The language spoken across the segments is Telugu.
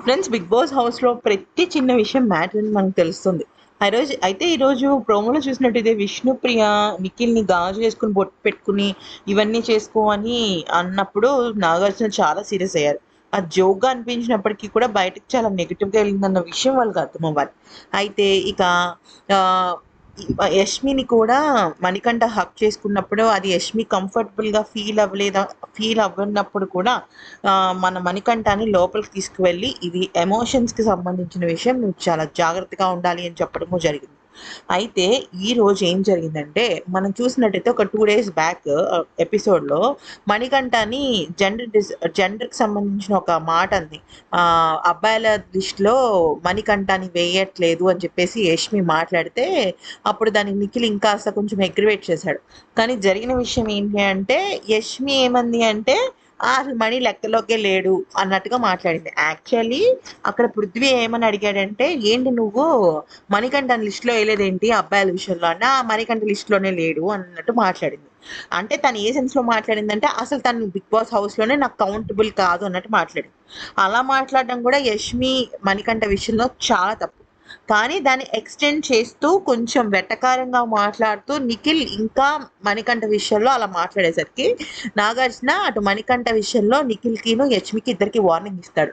ఫ్రెండ్స్ బిగ్ బాస్ హౌస్లో ప్రతి చిన్న విషయం మ్యాటర్ అని మనకు తెలుస్తుంది. ఆ రోజు అయితే ఈరోజు ప్రోమోలో చూసినట్టయితే విష్ణుప్రియ నిఖిల్ని గాజు చేసుకుని బొట్టు పెట్టుకుని ఇవన్నీ చేసుకో అని అన్నప్పుడు నాగార్జున చాలా సీరియస్ అయ్యారు. అది జోక్గా అనిపించినప్పటికీ కూడా బయటకు చాలా నెగిటివ్గా వెళ్ళిందన్న విషయం వాళ్ళకి అర్థం అవ్వాలి అయితే ఇక ఆ, యష్మిని కూడా మణికంఠ హక్ చేసుకున్నప్పుడు అది యష్మి కంఫర్టబుల్గా ఫీల్ అవ్వలేదా ఫీల్ అవ్వనప్పుడు కూడా మన మణికంఠని లోపలికి తీసుకువెళ్ళి ఇది ఎమోషన్స్కి సంబంధించిన విషయం నువ్వు చాలా జాగ్రత్తగా ఉండాలి అని చెప్పడము జరిగింది. అయితే ఈ రోజు ఏం జరిగిందంటే మనం చూసినట్టయితే ఒక టూ డేస్ బ్యాక్ ఎపిసోడ్లో మణికంఠని జెండర్ డిస్ జెండర్కి సంబంధించిన ఒక మాట అంది. ఆ, అబ్బాయిల లిస్టులో మణికంఠని వేయట్లేదు అని చెప్పేసి యష్మి మాట్లాడితే అప్పుడు దానికి నిఖిల్ ఇంకా కొంచెం అగ్రివేట్ చేశాడు. కానీ జరిగిన విషయం ఏంటి అంటే యష్మి ఏమంది అంటే అసలు మణి లెక్కలోకే లేడు అన్నట్టుగా మాట్లాడింది. యాక్చువల్లీ అక్కడ పృథ్వీ ఏమని అడిగాడంటే ఏంటి నువ్వు మణికంఠ లిస్ట్లో వేయలేదేంటి అబ్బాయిల విషయంలో? అన్న మణికంఠ లిస్ట్లోనే లేడు అన్నట్టు మాట్లాడింది. అంటే తను ఏ సెన్స్లో మాట్లాడిందంటే అసలు తను బిగ్ బాస్ హౌస్లోనే నాకు కౌంటబుల్ కాదు అన్నట్టు మాట్లాడింది. అలా మాట్లాడడం కూడా యష్మి మణికంఠ విషయంలో చాలా తప్పు. కానీ దాన్ని ఎక్స్టెండ్ చేస్తూ కొంచెం వెటకారంగా మాట్లాడుతూ నిఖిల్ ఇంకా మణికంఠ విషయంలో అలా మాట్లాడేసరికి నాగార్జున అటు మణికంఠ విషయంలో నిఖిల్కిను యష్మికి ఇద్దరికి వార్నింగ్ ఇస్తాడు.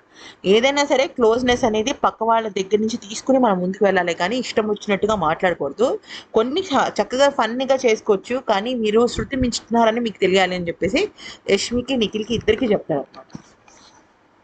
ఏదైనా సరే క్లోజ్నెస్ అనేది పక్క వాళ్ళ దగ్గర నుంచి తీసుకుని మనం ముందుకు వెళ్ళాలి కానీ ఇష్టం వచ్చినట్టుగా మాట్లాడకూడదు. కొన్ని చక్కగా ఫన్నీగా చేసుకోవచ్చు కానీ మీరు శృతి మించుతున్నారని మీకు తెలియాలి అని చెప్పేసి యష్మికి నిఖిల్కి ఇద్దరికి చెప్తారు అనమాట